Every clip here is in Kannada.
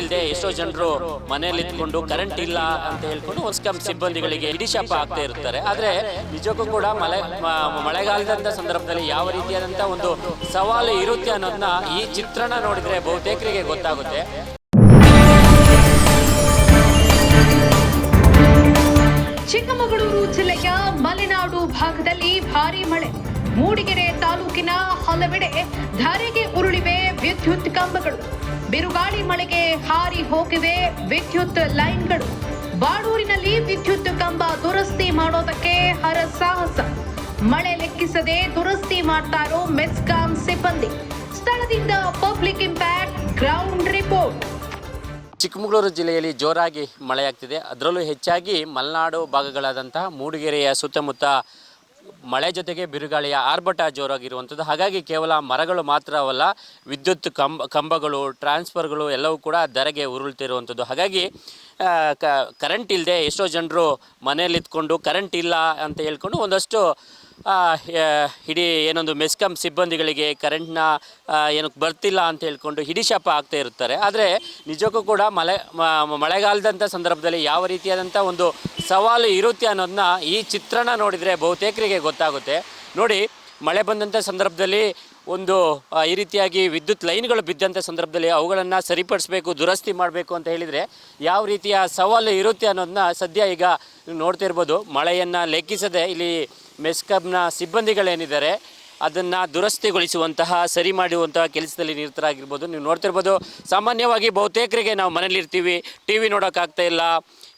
ಇಲ್ಲದೆ ಎಷ್ಟೋ ಜನರು ಮನೆಯಲ್ಲಿ ಇದ್ಕೊಂಡು ಕರೆಂಟ್ ಇಲ್ಲ ಅಂತ ಹೇಳ್ಕೊಂಡು ಒಂದ್ಸ್ಕಮ್ ಸಿಬ್ಬಂದಿಗಳಿಗೆ ಹಿಡಿಶಾಪ ಆಗ್ತಾ ಇರ್ತಾರೆ. ಆದ್ರೆ ನಿಜಕ್ಕೂ ಕೂಡ ಮಳೆ ಮಳೆಗಾಲದಂತ ಸಂದರ್ಭದಲ್ಲಿ ಯಾವ ರೀತಿಯಾದಂತ ಒಂದು ಸವಾಲು ಇರುತ್ತೆ ಅನ್ನೋದನ್ನ ಈ ಚಿತ್ರಣ ನೋಡಿದ್ರೆ ಬಹುತೇಕರಿಗೆ ಗೊತ್ತಾಗುತ್ತೆ. ಚಿಕ್ಕಮಗಳೂರು ಜಿಲ್ಲೆಯ ಮಲೆನಾಡು ಭಾಗದಲ್ಲಿ ಭಾರಿ ಮಳೆ. ಮೂಡಿಗೆರೆ ತಾಲೂಕಿನ ಹಲವೆಡೆ ಧಾರೆಗೆ ಉರುಳಿವೆ ವಿದ್ಯುತ್ ಕಂಬಗಳು. ಬಿರುಗಾಳಿ ಮಳೆಗೆ ಹಾರಿ ಹೋಗಿವೆ ವಿದ್ಯುತ್ ಲೈನ್ಗಳು. ಬಾಡೂರಿನಲ್ಲಿ ವಿದ್ಯುತ್ ಕಂಬ ದುರಸ್ತಿ ಮಾಡೋದಕ್ಕೆ ಹರಸಾಹಸ ಮಳೆ ಲೆಕ್ಕಿಸದೆ ದುರಸ್ತಿ ಮಾಡ್ತಾರೋ ಮೆಸ್ಕಾಂ ಸಿಬ್ಬಂದಿ. ಸ್ಥಳದಿಂದ Public Impact ground report. Chikkamagaluru ಜಿಲ್ಲೆಯಲ್ಲಿ ಜೋರಾಗಿ ಮಳೆಯಾಗ್ತಿದೆ. ಅದರಲ್ಲೂ ಹೆಚ್ಚಾಗಿ ಮಲೆನಾಡು ಭಾಗಗಳಾದಂತಹ ಮೂಡಿಗೆರೆಯ ಸುತ್ತಮುತ್ತ ಮಳೆ ಜೊತೆಗೆ ಬಿರುಗಾಳಿಯ ಆರ್ಭಟ ಜೋರಾಗಿರುವಂಥದ್ದು. ಹಾಗಾಗಿ ಕೇವಲ ಮರಗಳು ಮಾತ್ರವಲ್ಲ, ವಿದ್ಯುತ್ ಕಂಬ, ಕಂಬಗಳು, ಟ್ರಾನ್ಸ್ಫರ್ಗಳು ಎಲ್ಲವೂ ಕೂಡ ಧರೆಗೆ ಉರುಳ್ತಿರುವಂಥದ್ದು. ಹಾಗಾಗಿ ಕರೆಂಟ್ ಇಲ್ಲದೆ ಎಷ್ಟೋ ಜನರು ಮನೆಯಲ್ಲಿ ಇದ್ಕೊಂಡು ಕರೆಂಟ್ ಇಲ್ಲ ಅಂತ ಹೇಳ್ಕೊಂಡು ಒಂದಷ್ಟು ಇಡೀ ಏನೊಂದು ಮೆಸ್ಕಾಂ ಸಿಬ್ಬಂದಿಗಳಿಗೆ ಕರೆಂಟ್ನ ಏನಕ್ಕೆ ಬರ್ತಿಲ್ಲ ಅಂತ ಹೇಳ್ಕೊಂಡು ಹಿಡಿಶಾಪ ಆಗ್ತಾ ಇರ್ತಾರೆ ಆದರೆ ನಿಜಕ್ಕೂ ಕೂಡ ಮಳೆ ಮಳೆಗಾಲದಂಥ ಸಂದರ್ಭದಲ್ಲಿ ಯಾವ ರೀತಿಯಾದಂಥ ಒಂದು ಸವಾಲು ಇರುತ್ತೆ ಅನ್ನೋದನ್ನ ಈ ಚಿತ್ರಣ ನೋಡಿದರೆ ಬಹುತೇಕರಿಗೆ ಗೊತ್ತಾಗುತ್ತೆ. ನೋಡಿ ಮಳೆ ಬಂದಂಥ ಸಂದರ್ಭದಲ್ಲಿ ಒಂದು ಈ ರೀತಿಯಾಗಿ ವಿದ್ಯುತ್ ಲೈನ್ಗಳು ಬಿದ್ದಂಥ ಸಂದರ್ಭದಲ್ಲಿ ಅವುಗಳನ್ನು ಸರಿಪಡಿಸಬೇಕು, ದುರಸ್ತಿ ಮಾಡಬೇಕು ಅಂತ ಹೇಳಿದರೆ ಯಾವ ರೀತಿಯ ಸವಾಲು ಇರುತ್ತೆ ಅನ್ನೋದನ್ನ ಸದ್ಯ ಈಗ ನೋಡ್ತಿರ್ಬೋದು ಮಳೆಯನ್ನು ಲೆಕ್ಕಿಸದೆ ಇಲ್ಲಿ ಮೆಸ್ಕಬ್ನ ಸಿಬ್ಬಂದಿಗಳೇನಿದ್ದಾರೆ, ಅದನ್ನು ದುರಸ್ತಿಗೊಳಿಸುವಂತಹ, ಸರಿ ಮಾಡುವಂತಹ ಕೆಲಸದಲ್ಲಿ ನಿರತರಾಗಿರ್ಬೋದು. ನೀವು ನೋಡ್ತಿರ್ಬೋದು ಸಾಮಾನ್ಯವಾಗಿ ಬಹುತೇಕರಿಗೆ ನಾವು ಮನೇಲಿರ್ತೀವಿ ಟಿ ವಿ ನೋಡೋಕ್ಕಾಗ್ತಾ ಇಲ್ಲ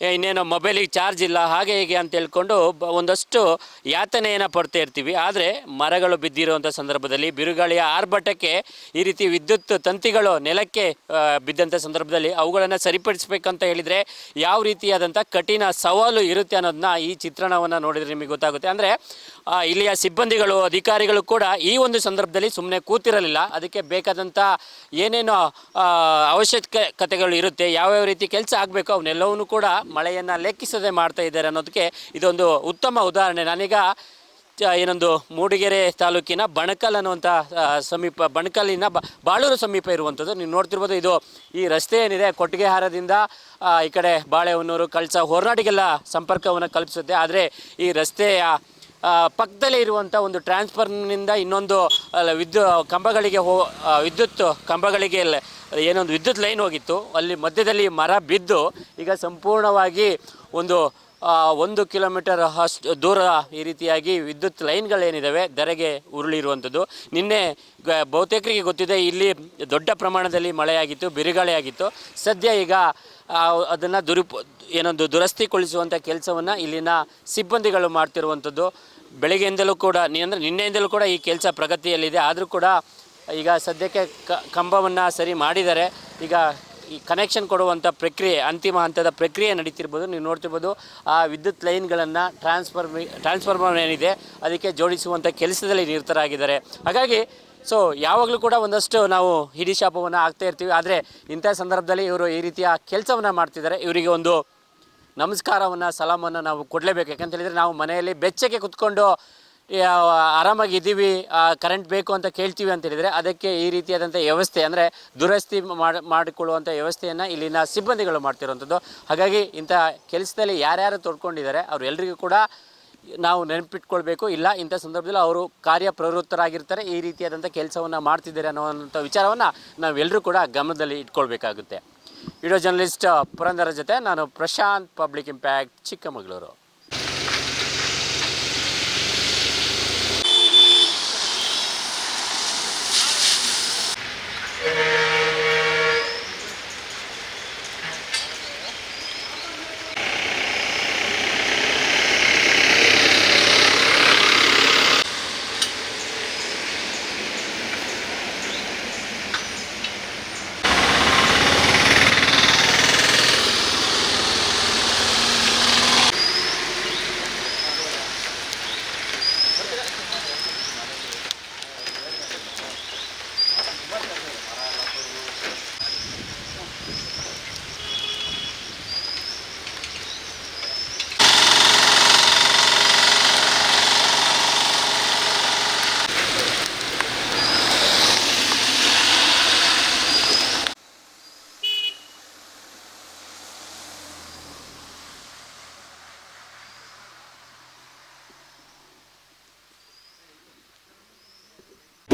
ಇನ್ನೇನೋ ಮೊಬೈಲಿಗೆ ಚಾರ್ಜ್ ಇಲ್ಲ, ಹಾಗೆ ಹೀಗೆ ಅಂತ ಹೇಳ್ಕೊಂಡು ಒಂದಷ್ಟು ಯಾತನೆಯನ್ನು ಪಡ್ತಾ ಇರ್ತೀವಿ. ಆದರೆ ಮರಗಳು ಬಿದ್ದಿರುವಂಥ ಸಂದರ್ಭದಲ್ಲಿ ಬಿರುಗಾಳಿಯ ಆರ್ಭಟಕ್ಕೆ ಈ ರೀತಿ ವಿದ್ಯುತ್ ತಂತಿಗಳು ನೆಲಕ್ಕೆ ಬಿದ್ದಂಥ ಸಂದರ್ಭದಲ್ಲಿ ಅವುಗಳನ್ನು ಸರಿಪಡಿಸಬೇಕಂತ ಹೇಳಿದರೆ ಯಾವ ರೀತಿಯಾದಂಥ ಕಠಿಣ ಸವಾಲು ಇರುತ್ತೆ ಅನ್ನೋದನ್ನ ಈ ಚಿತ್ರಣವನ್ನು ನೋಡಿದರೆ ನಿಮಗೆ ಗೊತ್ತಾಗುತ್ತೆ. ಅಂದರೆ ಇಲ್ಲಿಯ ಸಿಬ್ಬಂದಿಗಳು, ಅಧಿಕಾರಿಗಳು ಕೂಡ ಈ ಒಂದು ಸಂದರ್ಭದಲ್ಲಿ ಸುಮ್ಮನೆ ಕೂತಿರಲಿಲ್ಲ. ಅದಕ್ಕೆ ಬೇಕಾದಂಥ ಏನೇನೋ ಅವಶ್ಯಕತೆಗಳು ಇರುತ್ತೆ, ಯಾವ್ಯಾವ ರೀತಿ ಕೆಲಸ ಆಗಬೇಕು ಅವನ್ನೆಲ್ಲವನ್ನೂ ಕೂಡ ಮಳೆಯನ್ನು ಲೆಕ್ಕಿಸದೆ ಮಾಡ್ತಾ ಇದ್ದಾರೆ ಅನ್ನೋದಕ್ಕೆ ಇದೊಂದು ಉತ್ತಮ ಉದಾಹರಣೆ. ನಾನೀಗ ಏನೊಂದು ಮೂಡಿಗೆರೆ ತಾಲೂಕಿನ ಬಣಕಲ್ ಅನ್ನುವಂಥ ಸಮೀಪ, ಬಣಕಲ್ಲಿನ ಬಾಳೂರು ಸಮೀಪ ಇರುವಂಥದ್ದು. ನೀವು ನೋಡ್ತಿರ್ಬೋದು ಇದು ಈ ರಸ್ತೆ ಏನಿದೆ ಕೊಟ್ಟಿಗೆಹಾರದಿಂದ ಈ ಕಡೆ ಬಾಳೆಹೊನ್ನೂರು, ಕಳಸ, ಹೊರನಾಡಿಗೆಲ್ಲ ಸಂಪರ್ಕವನ್ನು ಕಲ್ಪಿಸುತ್ತೆ. ಆದರೆ ಈ ರಸ್ತೆಯ ಪಕ್ಕದಲ್ಲೇ ಇರುವಂಥ ಒಂದು ಟ್ರಾನ್ಸ್ಫರ್ನಿಂದ ಇನ್ನೊಂದು ವಿದ್ಯು, ಕಂಬಗಳಿಗೆ ಹೋ ವಿದ್ಯುತ್ ಕಂಬಗಳಿಗೆ ಏನೊಂದು ವಿದ್ಯುತ್ ಲೈನ್ ಹೋಗಿತ್ತು. ಅಲ್ಲಿ ಮಧ್ಯದಲ್ಲಿ ಮರ ಬಿದ್ದು ಈಗ ಸಂಪೂರ್ಣವಾಗಿ ಒಂದು ಒಂದು ಕಿಲೋಮೀಟರ್ ಅಷ್ಟು ದೂರ ಈ ರೀತಿಯಾಗಿ ವಿದ್ಯುತ್ ಲೈನ್ಗಳೇನಿದ್ದಾವೆ ಧರೆಗೆ ಉರುಳಿರುವಂಥದ್ದು. ನಿನ್ನೆ ಗ- ಬಹುತೇಕರಿಗೆ ಗೊತ್ತಿದೆ, ಇಲ್ಲಿ ದೊಡ್ಡ ಪ್ರಮಾಣದಲ್ಲಿ ಮಳೆಯಾಗಿತ್ತು, ಬಿರುಗಾಳಿಯಾಗಿತ್ತು. ಸದ್ಯ ಈಗ ಅದನ್ನು ದುರುಪ, ಏನೊಂದು ದುರಸ್ತಿಗೊಳಿಸುವಂಥ ಕೆಲಸವನ್ನು ಇಲ್ಲಿನ ಸಿಬ್ಬಂದಿಗಳು ಮಾಡ್ತಿರುವಂಥದ್ದು. ಬೆಳಗ್ಗೆಯಿಂದಲೂ ಕೂಡ ಅಂದರೆ ನಿನ್ನೆಯಿಂದಲೂ ಕೂಡ ಈ ಕೆಲಸ ಪ್ರಗತಿಯಲ್ಲಿದೆ. ಆದರೂ ಕೂಡ ಈಗ ಸದ್ಯಕ್ಕೆ ಕಂಬವನ್ನು ಸರಿ ಮಾಡಿದ್ದಾರೆ. ಈಗ ಈ ಕನೆಕ್ಷನ್ ಕೊಡುವಂಥ ಪ್ರಕ್ರಿಯೆ, ಅಂತಿಮ ಹಂತದ ಪ್ರಕ್ರಿಯೆ ನಡೀತಿರ್ಬೋದು. ನೀವು ನೋಡ್ತಿರ್ಬೋದು, ಆ ವಿದ್ಯುತ್ ಲೈನ್ಗಳನ್ನು ಟ್ರಾನ್ಸ್ಫರ್ ಟ್ರಾನ್ಸ್ಫಾರ್ಮರ್ ಏನಿದೆ ಅದಕ್ಕೆ ಜೋಡಿಸುವಂಥ ಕೆಲಸದಲ್ಲಿ ನಿರತರಾಗಿದ್ದಾರೆ. ಹಾಗಾಗಿ ಸೊ ಯಾವಾಗಲೂ ಕೂಡ ಒಂದಷ್ಟು ನಾವು ಹಿಡಿ ಶಾಪವನ್ನು ಆಗ್ತಾ ಇರ್ತೀವಿ. ಆದರೆ, ಇಂಥ ಸಂದರ್ಭದಲ್ಲಿ ಇವರು ಈ ರೀತಿಯ ಕೆಲಸವನ್ನು ಮಾಡ್ತಿದ್ದಾರೆ. ಇವರಿಗೆ ಒಂದು ನಮಸ್ಕಾರವನ್ನು, ಸಲಾಮನ್ನು ನಾವು ಕೊಡಲೇಬೇಕು. ಯಾಕಂತ ಹೇಳಿದರೆ, ನಾವು ಮನೆಯಲ್ಲಿ ಬೆಚ್ಚಗೆ ಕುತ್ಕೊಂಡು ಯಾವ ಆರಾಮಾಗಿ ಇದ್ದೀವಿ ಕರೆಂಟ್ ಬೇಕು ಅಂತ ಕೇಳ್ತೀವಿ ಅಂತ ಹೇಳಿದರೆ ಅದಕ್ಕೆ ಈ ರೀತಿಯಾದಂಥ ವ್ಯವಸ್ಥೆ ಅಂದರೆ ದುರಸ್ತಿ ಮಾಡಿ, ಮಾಡಿಕೊಳ್ಳುವಂಥ ವ್ಯವಸ್ಥೆಯನ್ನು ಇಲ್ಲಿನ ಸಿಬ್ಬಂದಿಗಳು ಮಾಡ್ತಿರುವಂಥದ್ದು. ಹಾಗಾಗಿ ಇಂಥ ಕೆಲಸದಲ್ಲಿ ಯಾರ್ಯಾರು ತೊಡ್ಕೊಂಡಿದ್ದಾರೆ ಅವರೆಲ್ಲರಿಗೂ ಕೂಡ ನಾವು ನೆನಪಿಟ್ಕೊಳ್ಬೇಕು. ಇಲ್ಲ, ಇಂಥ ಸಂದರ್ಭದಲ್ಲಿ ಅವರು ಕಾರ್ಯಪ್ರವೃತ್ತರಾಗಿರ್ತಾರೆ, ಈ ರೀತಿಯಾದಂಥ ಕೆಲಸವನ್ನು ಮಾಡ್ತಿದ್ದಾರೆ ಅನ್ನೋವಂಥ ವಿಚಾರವನ್ನು ನಾವೆಲ್ಲರೂ ಕೂಡ ಗಮನದಲ್ಲಿ ಇಟ್ಕೊಳ್ಬೇಕಾಗುತ್ತೆ. ವಿಡಿಯೋ ಜರ್ನಲಿಸ್ಟ್ ಪುರಂದರ ಜೊತೆ ನಾನು ಪ್ರಶಾಂತ್ ಪಬ್ಲಿಕ್ ಇಂಪ್ಯಾಕ್ಟ್ ಚಿಕ್ಕಮಗಳೂರು.